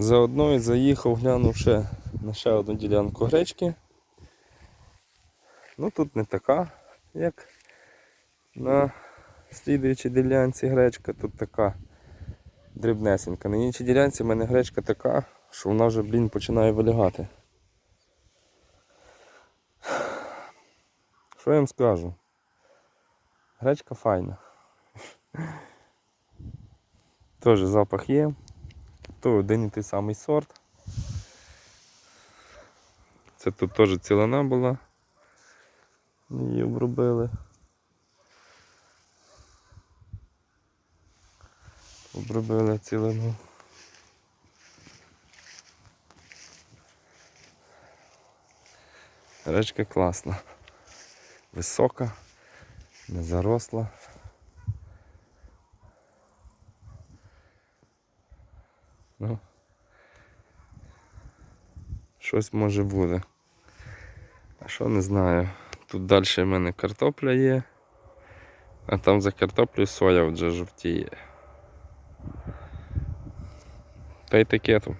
Заодно і заїхав, глянув ще на ще одну ділянку гречки. Ну тут не така, як на слідуючій ділянці гречка, тут така дрібнесенька. На іншій ділянці в мене гречка така, що вона вже, блін, починає вилягати. Що я вам скажу? Гречка файна. Теж запах є. То один і той самий сорт. Це тут теж цілина була. Її обробили. Обробили цілину. Речка класна. Висока, не заросла. Ну, щось може буде. А що не знаю. Тут далі в мене картопля є, а там за картоплею соя вже жовтіє. Та й таке тут.